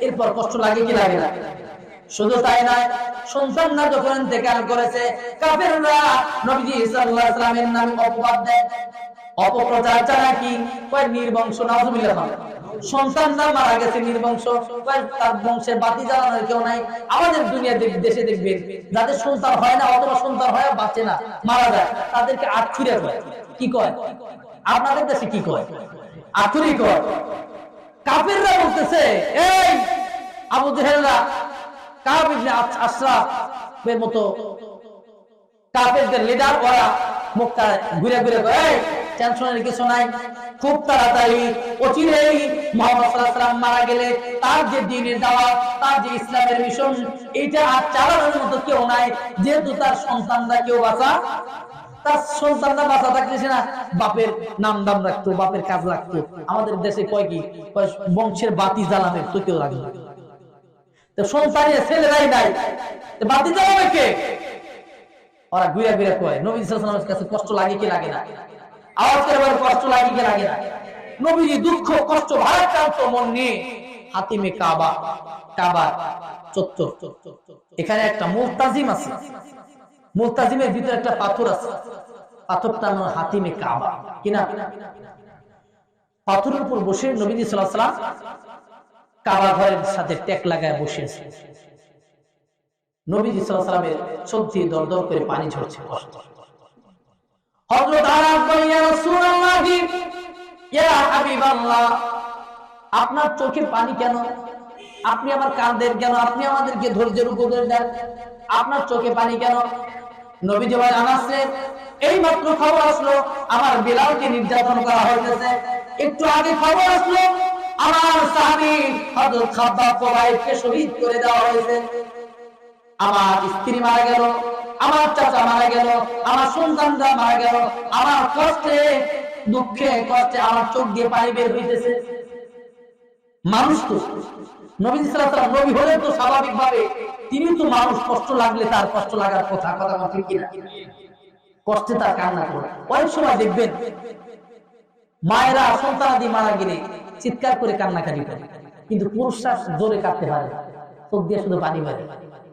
এরপর কষ্ট লাগে কি লাগে না? শুধু করেছে অপবাদ দেয়। অপপ্রচার কি? নির্বংশ নাউজুবিল্লাহ। মারা গেছে নির্বংশ। তার বংশের বাতি জ্বালানোর কেউ নাই। আমাদের দেশে দেখবেন, যাদের সন্তান হয় না, অথবা সন্তান হয় বাঁচে না, মারা যায়, তাদেরকে কি কয়? আপনাদের দেশে কি কয়? কয়। বলতেছে, এই আবু জেহেলরা আশরাফের মতো কাফেরদের লিডার ওরা মুখটা ঘুরে ঘুরে টেনশনের কিছু নাই। খুব তাড়াতাড়ি অচিরেই মোহাম্মদ মারা গেলে তার যে দ্বীনের দাওয়াত, তার যে ইসলামের মিশন এইটা আর চালানোর মতো কেউ নাই। যেহেতু তার সন্তানরা কেউ বাঁচা বংশের বাতি বাতি কে? ওরা ঘুরে ঘুরে নবী কাছে কষ্ট লাগে কি লাগে না? কষ্ট লাগে না। নবীজি দুঃখ, কষ্ট মন নিয়ে হাতিমে কাবা কাবা, চত্বর। এখানে একটা মুলতাজিম আছে। মুলতাজিমের ভিতরে একটা পাথর আছে। পাথরটার নাম হাতিমে কাবা। কিনা? পাথরের উপর বসে নবীজি সাল্লাল্লাহু কাবা ঘরের সাথে টেক লাগায় বসে আছে নবীজি আলাইহি সাল্লামের দিয়ে দরদর করে পানি ঝরছে। কষ্ট আপনার চোখে পানি কেন? আপনি আমার কাঁদেন কেন? আপনি আমাদেরকে ধৈর্যের উপদেশ দেন। আপনার চোখে পানি কেন? নবীজি ভাই আনাসে, এই মাত্র খবর আসলো, আমার বিলালকে নির্যাতন করা হয়েছে একটু আগে খবর আসলো, আমার সাহাবী হযরত খাব্বাব শহীদ করে দেওয়া হয়েছে। আমার স্ত্রী মারা গেল। আমার চাচা মারা গেল, আমার সন্তানরা মারা গেল, আমার কষ্টে, দুঃখে, কষ্টে আমার চোখ দিয়ে পানি বের হইতেছে। মানুষ তো কষ্ট লাগলে তার কষ্ট লাগার কথা কষ্টে তার কান্না মায়েরা মারা চিৎকার করে কান্নাকাটি করে, কিন্তু পুরুষরা জোরে কাঁদতে পারে। চোখ দিয়ে শুধু পানি মারে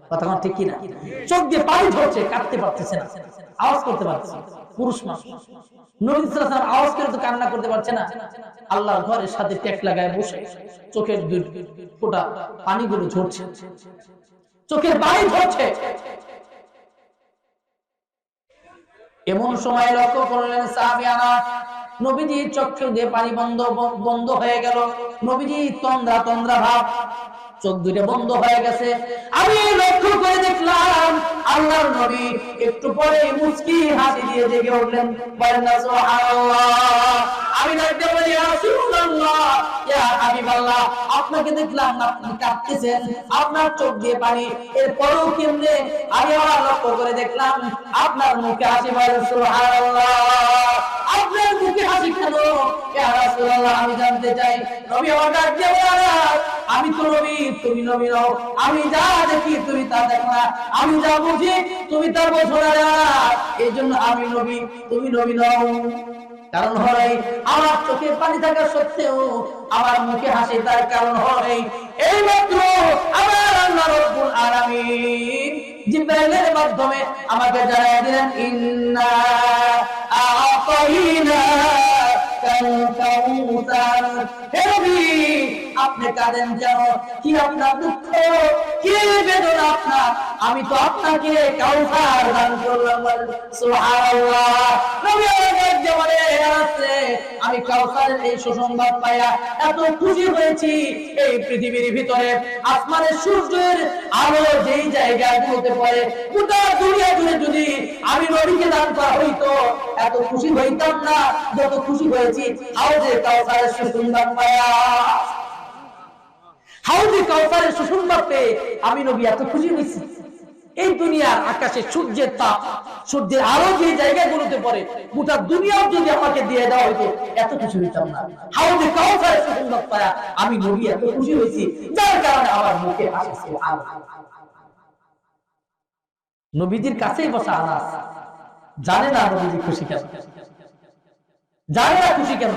কথা ঠিক কিনা চোখ দিয়ে পানি ঝরছে, কাঁদতে পারতেছে না। আওয়াজ করতে পারছে পুরুষ মানুষ। এমন সময় লক্ষ্য করলেন সাহাবিয়ানা নবীজি চক্ষু দিয়ে পানি বন্ধ বন্ধ হয়ে গেল। নবীজি তন্দ্রা তন্দ্রা ভাব। চোখ দুটো বন্ধ হয়ে গেছে। আমি লক্ষ্য করে দেখলাম, আল্লাহর নবী একটু পরে মুচকি হাসি দিয়ে জেগে উঠলেন। বলেন না সুবহানাল্লাহ। আমি রাসূলুল্লাহ, ইয়া আপনাকে দেখলাম আপনি কাঁদতেছেন, আপনার চোখ দিয়ে পানি কেমনে? আমি লক্ষ্য করে দেখলাম, আপনার মুখে হাসি সুবহানাল্লাহ। আপনার মুখে হাসি কেন? ইয়া রাসূলুল্লাহ, আমি জানতে চাই। নবী আমার ডাক দিয়ে আমি তো নবী তুমি নবী নও। আমি যা দেখি তুমি তা দেখো না। আমি যা বুঝি তুমি তা বোঝো না। এই জন্য আমি নবী, তুমি নবী নও। কারণ হয় আমার চোখে পানি থাকা সত্ত্বেও আমার মুখে হাসি তার কারণ হয় এই মাত্র আমার আল্লাহ রব্বুল আলামিন জিব্রাইলের মাধ্যমে আমাকে জানাই দিলেন, ইন্না আতাইনা কাউসার। হে নবী আপনি কাঁদেন যেন কি আপনার দুঃখ? কি বেদনা আপনার? আমি তো আপনাকে কাউসার দান করলাম এত খুশি যদি আমি নবীকে দান করা হইতো, এত খুশি হইতাম না, যত খুশি হয়েছি হাউজে কাউসারের সুসংবাদ পাইয়া। হাউজে কাউসারের সুসংবাদ পেয়ে আমি নবী এত খুশি হয়েছি। এই দুনিয়ার আকাশে সূর্যের তাপ, সূর্যের আলো যে জায়গাগুলোতে পড়ে, গোটা দুনিয়াও যদি আমাকে দিয়ে দেওয়া হইতো, এত কিছু হইতাম না। হাউজে কাউসারের সুসংবাদ পায়া আমি নবী এত খুশি হয়েছি, যার কারণে আমার মুখে হাসি নবীজির কাছেই বসা আনাস। জানে না নবীজি খুশি কেন? খুশি কেন?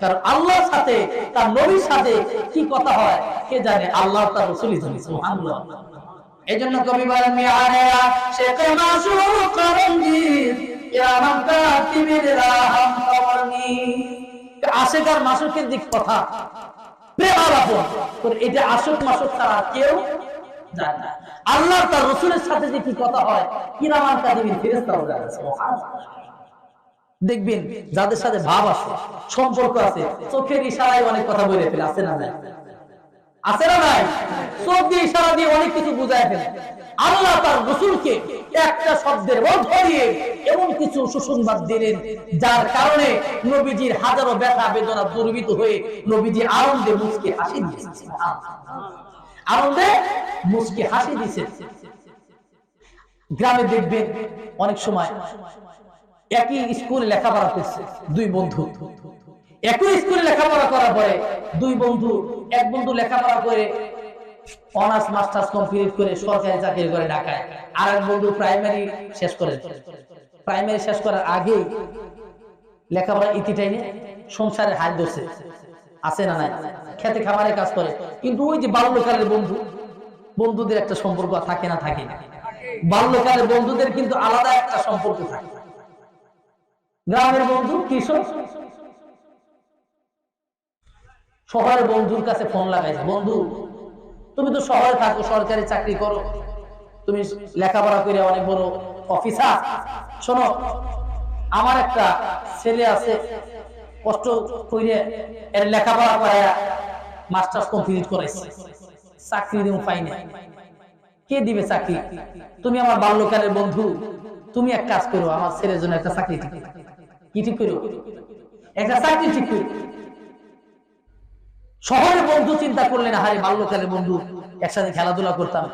কারণ আল্লাহর সাথে, তার নবীর সাথে কি কথা হয়, কে জানে? আল্লাহ তার জানে এই জন্য কবি বলেন আশেকার মাসুকের দিক কথা। প্রেম আলাপন তোর এটা আশক মাসুক ছাড়া কেউ আল্লাহ তার রসুলের সাথে যে কি কথা হয় কিরামান কাদিবির ফেরেস্তাও জানে দেখবেন যাদের সাথে ভাব আছে, সম্পর্ক আছে, চোখের ইশারায় অনেক কথা বলে ফেলে, আছে না নাই? আছে না নাই? চোখ দিয়ে ইশারা দিয়ে অনেক কিছু বুঝায় ফেলে। আল্লাহ তার রসুলকে একটা শব্দের মধ্য দিয়ে এমন কিছু সুসংবাদ দিলেন, যার কারণে নবীজির হাজারো ব্যথা বেদনা দুর্বিত হয়ে নবীজি আনন্দে মুসকে হাসি দিয়েছে আনন্দে মুসকে হাসি দিয়েছে গ্রামে দেখবেন অনেক সময় একই স্কুল লেখাপড়া করছে দুই বন্ধু। একই স্কুলে লেখাপড়া করার পরে দুই বন্ধু, এক বন্ধু লেখাপড়া করে অনার্স, মাস্টার্স কমপ্লিট করে সরকারি চাকরি করে ঢাকায় আর এক বন্ধু প্রাইমারি শেষ করে। প্রাইমারি শেষ করার আগে লেখাপড়া ইতি টাইমে সংসারের হাত ধরছে। আছে না নাই? খেতে খামারে কাজ করে। কিন্তু ওই যে বাল্যকালের বন্ধু, বন্ধুদের একটা সম্পর্ক থাকে না থাকে না। বাল্যকালের বন্ধুদের কিন্তু আলাদা একটা সম্পর্ক থাকে। গ্রামের বন্ধু কৃষক শহরের বন্ধুর কাছে ফোন লাগাইছে বন্ধু, তুমি তো শহরে থাকো, সরকারি চাকরি করো। তুমি লেখাপড়া করে অনেক বড় অফিসার শোনো, আমার একটা ছেলে আছে, কষ্ট করে এর লেখাপড়া করায় মাস্টার্স কমপ্লিট করাইছে। চাকরি দিব পাইনি কে দিবে চাকরি? তুমি আমার বাল্যকালের বন্ধু। তুমি এক কাজ করো, আমার ছেলের জন্য একটা চাকরি ঠিক কি ঠিক করো? একটা চাকরি ঠিক করো। শহরে বন্ধু চিন্তা করলেন হারে বাল্যকালের বন্ধু, একসাথে খেলাধুলা করতাম।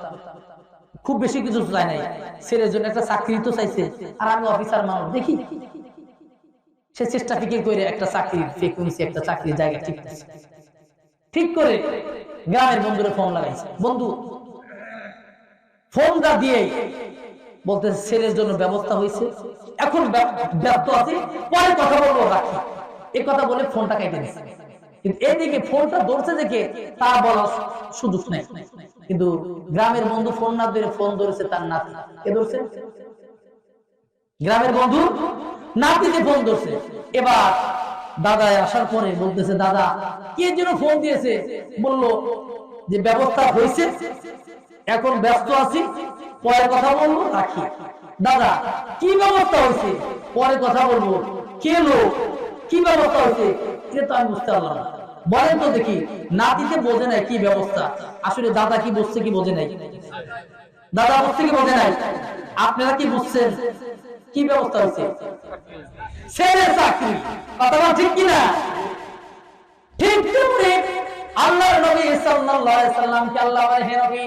খুব বেশি কিছু চাই নাই। ছেলের জন্য একটা চাকরি তো চাইছে, আর আমি অফিসার মানুষ, দেখি। সে চেষ্টা ফিকে করে একটা চাকরি ফেকুনিছে একটা চাকরির জায়গা ঠিক। ঠিক করে গ্রামের বন্ধুরা ফোন লাগাইছে। বন্ধু, ফোনটা দিয়ে বলতে ছেলের জন্য ব্যবস্থা হয়েছে। এখন ব্য- ব্যস্ত আছে, পরে কথা বলব, রাখি। এই কথা বলে ফোনটা কেটে দিচ্ছে কিন্তু এদিকে ফোনটা ধরছে দেখে তা বলার সুযোগ নেই। কিন্তু গ্রামের বন্ধু ফোন না ধরে ফোন ধরেছে তার নাতি। কে ধরছে? গ্রামের বন্ধু নাতিকে ফোন ধরছে। এবার দাদা আসার পরে বলতেছে, দাদা, কে যেন ফোন দিয়েছে? বলল, যে ব্যবস্থা হয়েছে এখন ব্যস্ত আছি, পরে কথা বলব, রাখি। দাদা, কি ব্যবস্থা হয়েছে? পরে কথা বলব। কে লোক? কি ব্যবস্থা হয়েছে? এটা তো আমি বুঝতে পারলাম বলেন তো দেখি নাতিতে বোঝে নাই কি ব্যবস্থা? আসলে দাদা কি বুঝছে কি বোঝে নাই? দাদা বুঝছে কি বোঝে নাই? আপনারা কি বুঝছেন? কি ব্যবস্থা হয়েছে? ছেলে চাকরি। কথা ঠিক কিনা? ঠিক তেমনি আল্লাহর নবী সাল্লাল্লাহু আলাইহি সাল্লামকে আল্লাহ বলে, হে নবী,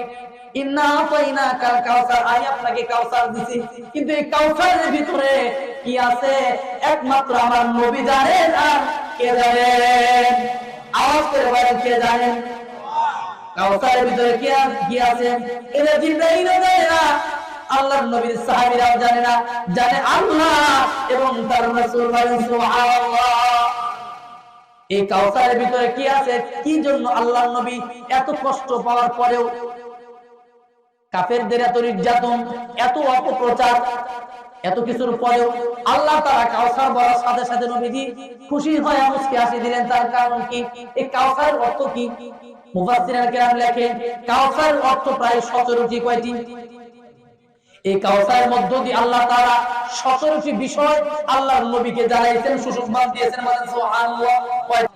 ইন্না আতাইনা কাল কাউসার। আমি আপনাকে কাউসার দিছি, কিন্তু এই কাউসারের ভিতরে কি আছে? একমাত্র আমার নবী জানেন আর কে জানেন? আওয়াজ করে বলেন, কে জানেন? কাউসারের ভিতরে কি কি আছে? এটা জিব্রাইলও জানে না, আল্লাহর নবীর সাহাবীরাও জানে না। জানে আল্লাহ এবং তার রাসূল বলেন, সুবহানাল্লাহ। এই কাউসারের ভিতরে কি আছে? কি জন্য আল্লাহ নবী এত কষ্ট পাওয়ার পরেও কাফেরদের এত নির্যাতন, এত অপপ্রচার, এত কিছুর পরেও আল্লাহ তারা কাউসার বলার সাথে সাথে নবীজি খুশি হয়ে মুসকে আসি দিলেন। তার কারণ কি? এই কাউসারের অর্থ কি? মুফাসসিরিন কেরাম লেখেন কাউসারের অর্থ প্রায় 17টি কয়টি? এই কাউসারের মধ্য দিয়ে আল্লাহ তাআলা 17টি বিষয় আল্লাহর নবীকে জানাইছেন সুসংবাদ দিয়েছেন।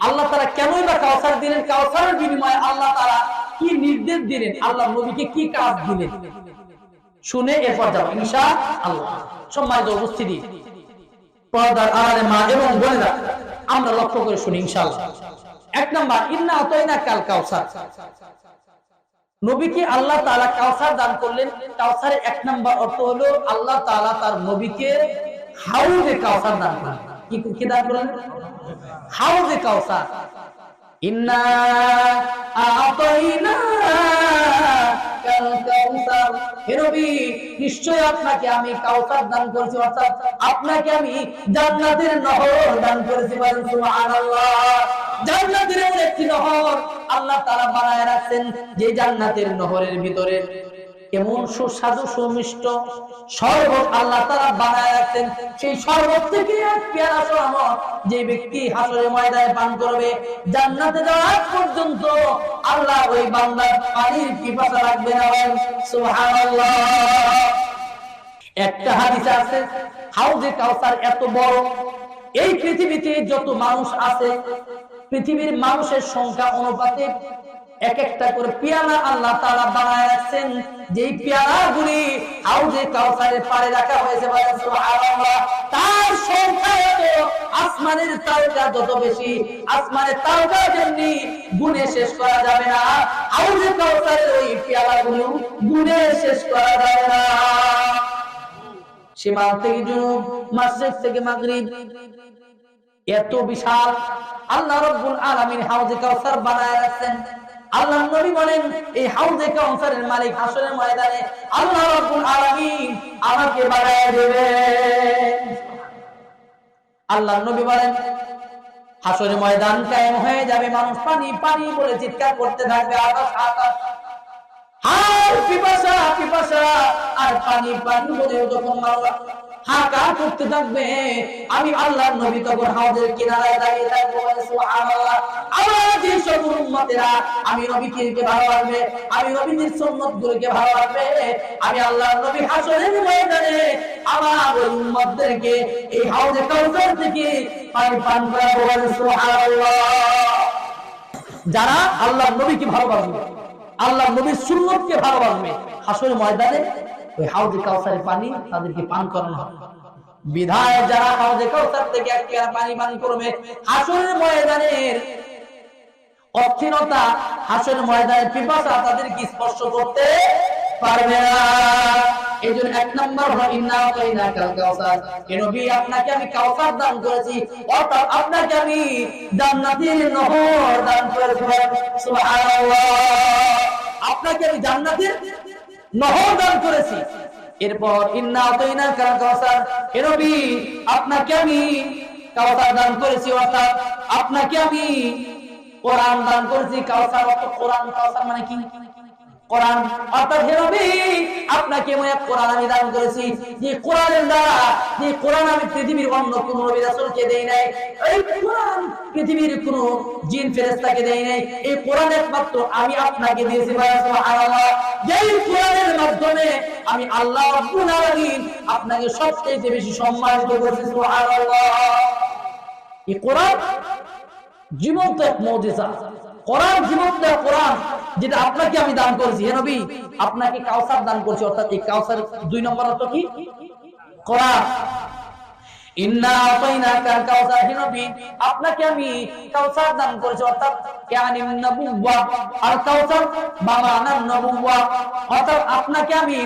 আল্লাহ তাআলা কেনই বা কাউসার দিলেন? কাউসারের বিনিময়ে আল্লাহ তাআলা কি নির্দেশ দিলেন? আল্লাহর নবীকে কি কাজ দিলেন? শুনে এরপর যাব, ইনশাআল্লাহ। সম্মানিত উপস্থিতি, পর্দার আড়ালে মা এবং বোনেরা, আমরা লক্ষ্য করে শুনি, ইনশাআল্লাহ। এক নাম্বার, ইন্না আতাইনা কাল কাউসার। নবীকে আল্লাহ তাআলা কাউসার দান করলেন। কাউসারের এক নাম্বার অর্থ হলো আল্লাহ তাআলা তার নবীকে হাউজে কাউসার দান করলেন কি কি দান করলেন হাউজে কাউসার। আপনাকে আমি কাউসার দান করেছি, অর্থাৎ আপনাকে আমি জান্নাতের নহর দান করেছি সুবহানাল্লাহ। জান্নাতের একটি নহর আল্লাহ তাআলা বানায় রাখছেন, যে জান্নাতের নহরের ভিতরে এমন সুস্বাদু, সুমিষ্ট আল্লাহ তারা বানায় রাখছেন। সেই থেকে শরবত যে ব্যক্তি হাসরে ময়দানে পান করবে, জান্নাতে যাওয়ার পর্যন্ত আল্লাহ ওই বান্দার পানির পিপাসা রাখবে না সুবহানাল্লাহ। একটা হাদিসে আছে, হাউজে কাউসার এত বড়, এই পৃথিবীতে যত মানুষ আছে পৃথিবীর মানুষের সংখ্যা অনুপাতে এক একটা করে পিয়ালা আল্লাহ তাআলা বানায় রাখছেন। যেই পিয়ালাগুলি হাউজে কাউসারের পাড়ে রাখা হয়েছে তার সংখ্যা এত, আসমানের তারকা যত বেশি, আসমানের তারকা যেমনি গুণে শেষ করা যাবে না। হাউজে কাউসারের ওই পিয়ালাগুলো গুণে শেষ করা যাবে না। সীমান্ত থেকে জুনুব মাসজিদ থেকে মাগরিব এত বিশাল। আল্লাহ রাব্বুল আলামিন হাউজে কাউসার বানায় রাখছেন আল্লাহ নবী বলেন, এই হাউজে কাউসারের মালিক হাসরের ময়দানে আল্লাহ রাব্বুল আলামিন আমাকে বানায় দেবেন। আল্লাহ নবী বলেন, হাসরের ময়দান কায়েম হয়ে যাবে, মানুষ পানি পানি বলে চিৎকার করতে থাকবে, আকাশ আকাশ। আর পিপাসা পিপাসা, আর পানি পানি বলে যখন মাওলা হাহাকার করতে থাকবে। আমি আল্লাহর নবী তখন হাউজের কিনারায় দাঁড়িয়ে থাকব সুবহানাল্লাহ। আমার যে সকল উম্মতেরা। আমি নবীকে ভালোবাসবে, আমি নবীর সুন্নাত গুলোকে ভালোবাসবে। আমি আল্লাহর নবী হাসরের ময়দানে আমার উম্মতদেরকে এই হাউজে কাউসার থেকে পানি পান করাবো সুবহানাল্লাহ। যারা আল্লাহর নবীকে ভালোবাসবে আল্লাহ নবীর সুন্নতকে ভালোবাসবে হাসর ময়দানে ওই হাউজে কাউসারের পানি তাদেরকে পান করানো বিধায় যারা হাউজে কাউসার থেকে এক পেয়ালা পানি পান করবে ময়দানের অক্ষীণতা ময়দানের পিপাসা তাদেরকে স্পর্শ করতে পারবে না। আপনাকে আমি কাউসার করেছি, অর্থাৎ আপনাকে আমি নহর দান আপনাকে আমি জান্নাতের নহর দান করেছি। এরপর আপনাকে আমি কাউসার দান করেছি, অর্থাৎ আপনাকে আমি কোরআন দান করেছি। কাউসার অর্থ কোরআন কাউসার মানে কি? কোরআন। অর্থাৎ হে নবী আপনাকে আমি এক কোরআন আমি দান করেছি। যে কোরআনের দ্বারা, যে কোরআন আমি পৃথিবীর অন্য কোন নবী রাসূলকে দেই নাই, এই কোরআন পৃথিবীর কোন জিন ফেরেশতাকে দেই নাই। এই কোরআন একমাত্র আমি আপনাকে দিয়েছি সুবহানাল্লাহ। যেই কোরআনের মাধ্যমে আমি আল্লাহ রাব্বুল আলামিন আপনাকে সবচেয়ে বেশি সম্মানিত করেছি, সুবহানাল্লাহ। এই কোরআন জীবন্ত এক মৌজিজা। কোরআন জীবন্ত কোরআন। যেটা আপনাকে আমি দান করেছি। হে নবী, আপনাকে কাউসার দান করেছি, অর্থাৎ এই কাউসার দুই নম্বর অর্থ কি? নবী, আপনাকে আমি কাউসার দান করেছি, অর্থাৎ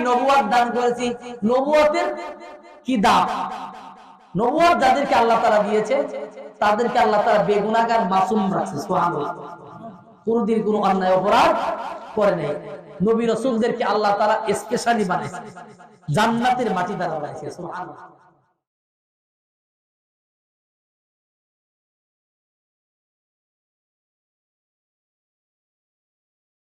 নবুয়াত দান করেছি। নবুয়াতের কি দাম? নবুয়াত যাদেরকে আল্লাহ তারা দিয়েছে, তাদেরকে আল্লাহ তাআলা বেগুনাহগার মাসুম রাখছে, সুবহানাল্লাহ। কোনদিন কোনো অন্যায় অপরাধ করে নাই। নবী রসুলদেরকে আল্লাহ তারা স্পেশালি বানাইছে। জান্নাতের মাটি দ্বারা বানাইছে